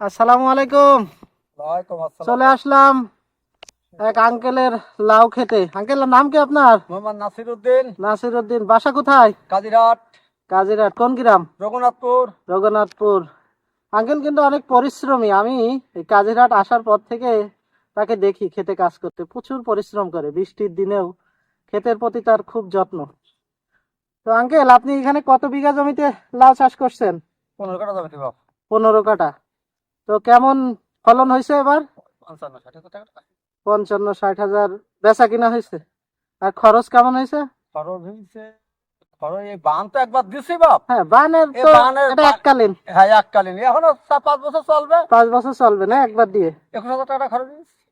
আসসালামু আলাইকুম। চলে আসলাম এক আঙ্কেলের লাউ খেতে। আঙ্কেলের নাম কি আপনার? মোহাম্মদ নাসির উদ্দিন নাসির উদ্দিন বাসা কোথায়? কাজিরাট কাজিরাট কোন গ্রাম? রঘুনাথপুর। রঘুনাথপুর। আঙ্কেল কিন্তু অনেক পরিশ্রমী। আমি এই কাজিরহাট আসার পর থেকে তাকে দেখি খেতে কাজ করতে। প্রচুর পরিশ্রম করে। বৃষ্টির দিনেও ক্ষেতের প্রতি তার খুব যত্ন। তো আঙ্কেল আপনি এখানে কত বিঘা জমিতে লাউ চাষ করছেন? পনেরো কাটা জমিতে পনেরো কাটা তো কেমন ফলন হয়েছে এবার? পঞ্চান্ন ষাট হাজার টাকা। পঞ্চান্ন ষাট হাজার বেচা কিনা হয়েছে? আর খরচ কেমন হয়েছে? খরচ হয়েছে খরচ এই বান তো একবার দিছি বাপ। হ্যাঁ বানের তো এটা এককালীন। হ্যাঁ এককালীন। এখনও পাঁচ বছর চলবে। পাঁচ বছর চলবে না একবার দিয়ে? একুশ হাজার টাকা খরচ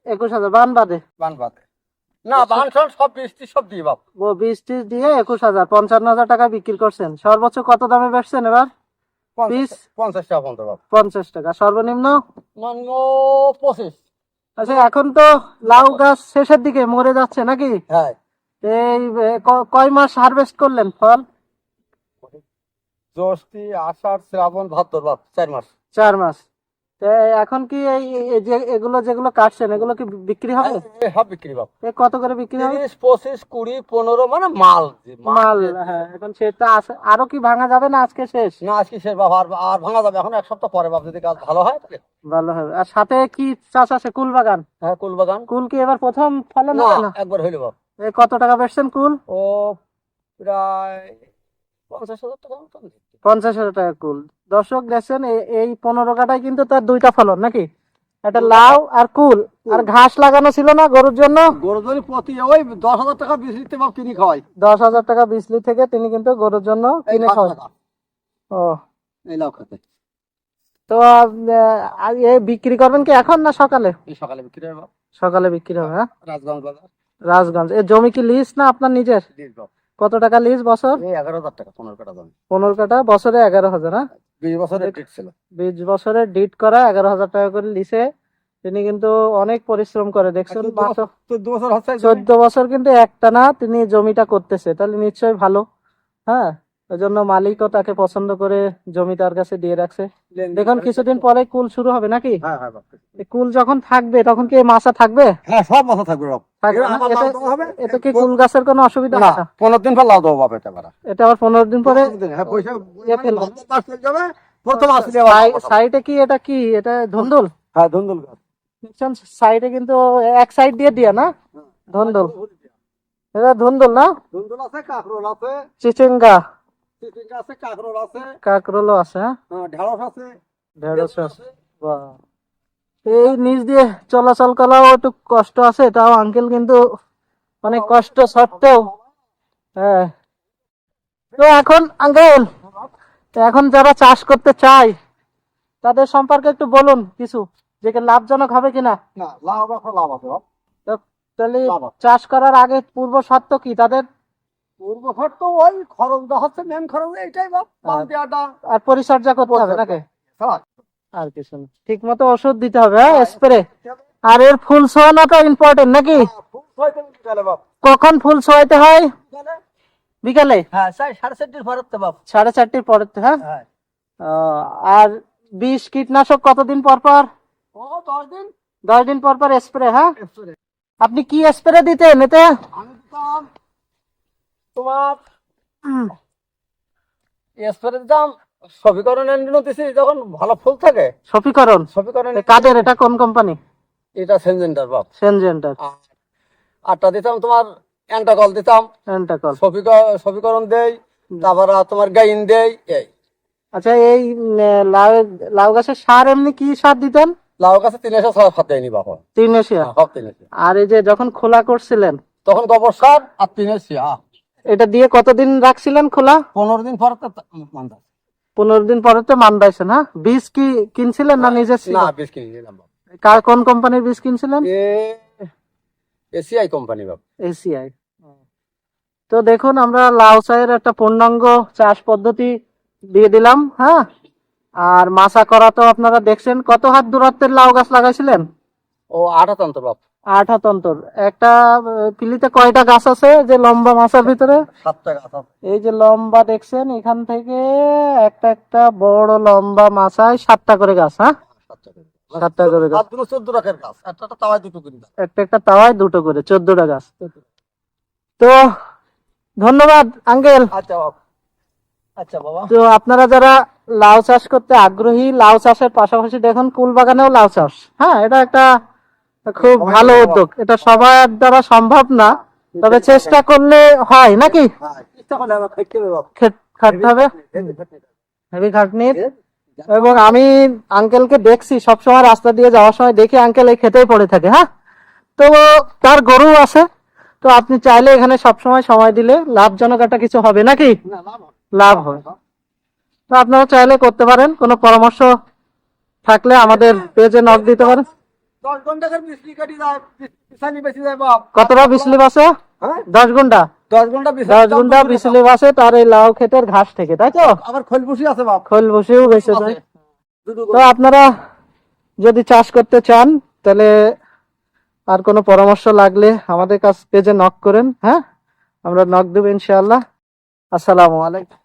একুশ হাজার বান বাদে? বান বাদে। না বান সব সব বৃষ্টি সব দিয়ে বাপ। টিস দিয়ে একুশ হাজার পঞ্চান্ন হাজার টাকা বিক্রি করছেন। সর্বোচ্চ কত দামে বেচছেন এবার? পিস? পঞ্চাশ টাকা পর্যন্ত পঞ্চাশ টাকা সর্বনিম্ন? পঁচিশ। আচ্ছা এখন তো লাউ গাছ শেষের দিকে মরে যাচ্ছে নাকি? হ্যাঁ। এই কয় মাস হারভেস্ট করলেন ফল? জ্যৈষ্ঠী আষাঢ় শ্রাবণ ভাদ্র চার মাস। চার মাস। এখন কি এই যে এগুলো যেগুলো কাটছেন এগুলো কি বিক্রি হবে? সব বিক্রি এ কত করে বিক্রি হবে? তিরিশ পঁচিশ কুড়ি পনেরো মানে মাল মাল হ্যাঁ এখন সেটা আছে আরও কি ভাঙা যাবে না আজকে শেষ? না আজকে শেষ বাবা আর আর ভাঙা যাবে। এখন এক সপ্তাহ পরে বাপ যদি কাজ ভালো হয় ভালো হবে। আর সাথে কি চাষ আছে? কুল বাগান? হ্যাঁ কুল বাগান। কুল কি এবার প্রথম ফলন না একবার হইল বাপ। কত টাকা বেচছেন কুল? ও প্রায় পঞ্চাশ হাজার টাকা কুল। দর্শক দেখছেন এই- পনেরো কাটায় কিন্তু তার দুইটা ফলন নাকি? একটা লাউ আর কুল। আর ঘাস লাগানো ছিল না গরুর জন্য? গরু যদি প্রতি ওই দশ হাজার টাকা লিটার বাপ কিনি খাওয়াই। দশ হাজার টাকা বিজলি থেকে তিনি কিন্তু গরুর জন্য কিনে খাওয়ান ও। এই লাউ খেতে। তো এ বিক্রি করবেন কি এখন না সকালে? সকালে বিক্রি বাপ সকালে বিক্রি হবে হ্যাঁ? রাজগঞ্জ বাজার। রাজগঞ্জ। এ জমি কি লিজ না আপনার নিজের? কত টাকা লিজ বছর? এগারো হাজার টাকা পনেরো কাটা দাম। পনেরো কাটা বছরে এগারো হাজার হ্যাঁ? বিশ বছরের ট্রিট ছিল। বিশ বছরের ডিট করা এগারো হাজার টাকা করে লিসে তিনি কিন্তু অনেক পরিশ্রম করে দেখছেন চোদ্দ বছর কিন্তু একটানা তিনি জমিটা করতেছে তাহলে নিশ্চয়ই ভালো হ্যাঁ? ওই জন্য মালিকও তাকে পছন্দ করে জমি তার কাছে দিয়ে রাখছে। দেখুন কিছুদিন পরে কুল শুরু হবে নাকি? হ্যাঁ হ্যাঁ কুল যখন থাকবে তখন কি মাছা থাকবে? হ্যাঁ সব মাথা থাকবে? এতে কি কুল গাছের কোনো অসুবিধা না পনেরো দিন পর লাউ দেবো বাপ এটা এটা আবার পনেরো দিন পরে হ্যাঁ ইয়ে যাবে প্রথম আসলে সাইডে কি এটা কি? এটা ধুন্দুল? হ্যাঁ ধুন্দুল গাছ। সাইডে কিন্তু এক সাইড দিয়ে দিয়া না? ধুন্দুল। এটা ধুন্দুল না? ধুন্দুল আছে কাঁকরোল আছে। চিচিঙ্গা। চিচিঙ্গা আছে কাঁকরোল আছে। কাকরোলও আছে হ্যাঁ? হ্যাঁ, ঢেঁড়স আছে ঢেঁড়স আছে। বাহ। এই নিচ দিয়ে চলাচল করাও একটু কষ্ট আছে তাও আঙ্কেল কিন্তু অনেক কষ্ট সত্ত্বেও হ্যাঁ। তো এখন আঙ্কেল এখন যারা চাষ করতে চায় তাদের সম্পর্কে একটু বলুন কিছু যে লাভজনক হবে কিনা? না লাউ বা লাভ আছে তাহলে চাষ করার আগে পূর্ব শর্ত কি তাদের? পূর্ব ঘর তো ওই খরচটা হচ্ছে মেন খরচ এইটাই বাপ। আর পরিচর্যা করতে হবে নাকি? হ্যাঁ। আর কিছু না। ঠিক মতো ওষুধ দিতে হবে হ্যাঁ স্প্রে আর এর ফুল ছোয়ানোটা ইম্পর্টেন্ট নাকি? বাপ। কখন ফুল ছোয়াইতে হয়? বিকালে? হ্যাঁ সাড়ে চারটির ভারত তো বাপ। সাড়ে চারটির পরে হ্যাঁ? হ্যাঁ। আর বিষ কীটনাশক কতদিন পর পর? ও দশ দিন। দশ দিন পর পর স্প্রে হ্যাঁ? আপনি কি স্প্রে দিতেন এতে আমি তোমার স্প্রে দিতাম সবিকরণ দিছি যখন ভালো ফুল থাকে। সফিকরণ সবিকরণ এ কাদের? এটা কোন কোম্পানি এটা সেনজেন্টার বাপ সেনজেন্টার আটটা দিতাম তোমার অ্যান্টাকল দিতাম। এন্টাকল সবিক- সবিকরণ দেই তারপর তোমার গাইন দেই এই। আচ্ছা এই লাউ লাউ গাছের সার এমনি কি সার দিতেন? লাউ গাছে তিন এসে সব খাতে নি বাবা তিন এসে আর এই যে যখন খোলা করছিলেন? তখন গোবর সার আর তিন এসে এটা দিয়ে কতদিন রাখছিলেন খোলা? পনেরো দিন পর মানতাম পনেরো দিন পরে তো মান মানবাইছেন হ্যাঁ বীজ কি কিনছিলেন না নিজের না কার কোন কোম্পানির বীজ কিনছিলেন? ACI company ACI. তো দেখুন আমরা লাউ চায়ের একটা পূর্ণাঙ্গ চাষ পদ্ধতি দিয়ে দিলাম হ্যাঁ? আর মাছা করা তো আপনারা দেখছেন। কত হাত দূরত্বের লাউ গাছ লাগাইছিলেন? ও আঠাতন্ত্র বাপ। আট হাত অন্তর একটা পিলিতে কয়টা গাছ আছে যে লম্বা মাছার ভিতরে? সাতটা গাছ আছে। এই যে লম্বা দেখছেন এখান থেকে একটা একটা বড় লম্বা মাছায় সাতটা করে গাছ হ্যাঁ? সাতটা করে গাছ। চোদ্দ টাকার গাছ। একটা একটা তাওয়ায় দুটো করে একটা একটা তাওয়ায় দুটো করে চোদ্দটা গাছ। তো ধন্যবাদ আঙ্কেল। আচ্ছা বাবা। আচ্ছা বাবা। তো আপনারা যারা লাউ চাষ করতে আগ্রহী লাউ চাষের পাশাপাশি দেখুন কুল বাগানেও লাউ চাষ। হ্যাঁ এটা একটা খুব ভালো উদ্যোগ। এটা সবার দ্বারা সম্ভব না তবে চেষ্টা করলে হয় নাকি? হ্যাঁ খাটতে হবে? হেভি খাটনির এবং আমি আঙ্কেলকে দেখছি সবসময় রাস্তা দিয়ে যাওয়ার সময় দেখি আঙ্কেল এই খেতেই পড়ে থাকে হ্যাঁ? তো তার গরু আছে তো আপনি চাইলে এখানে সবসময় সময় দিলে লাভজনক একটা কিছু হবে নাকি? লাভ হবে। তো আপনারা চাইলে করতে পারেন কোনো পরামর্শ থাকলে আমাদের পেজে নক দিতে পারেন। দশ বিজলি কাটি যায় বেশি যায় বাপ। কতটা বিসলি বাসে? হ্যাঁ? দশ ঘণ্টা? দশ ঘণ্টা দশ ঘণ্টা বিসলি বাসে তার এই লাউ ক্ষেতের ঘাস থেকে তাই তো? আবার খোল বসি আছে বাপ। খোল বসেও যায়। তো আপনারা যদি চাষ করতে চান তাহলে আর কোনো পরামর্শ লাগলে আমাদের কাছ পেজে নক করেন হ্যাঁ? আমরা নক দেবো ইনশাআল্লাহ। আসসালামু আলাইকুম।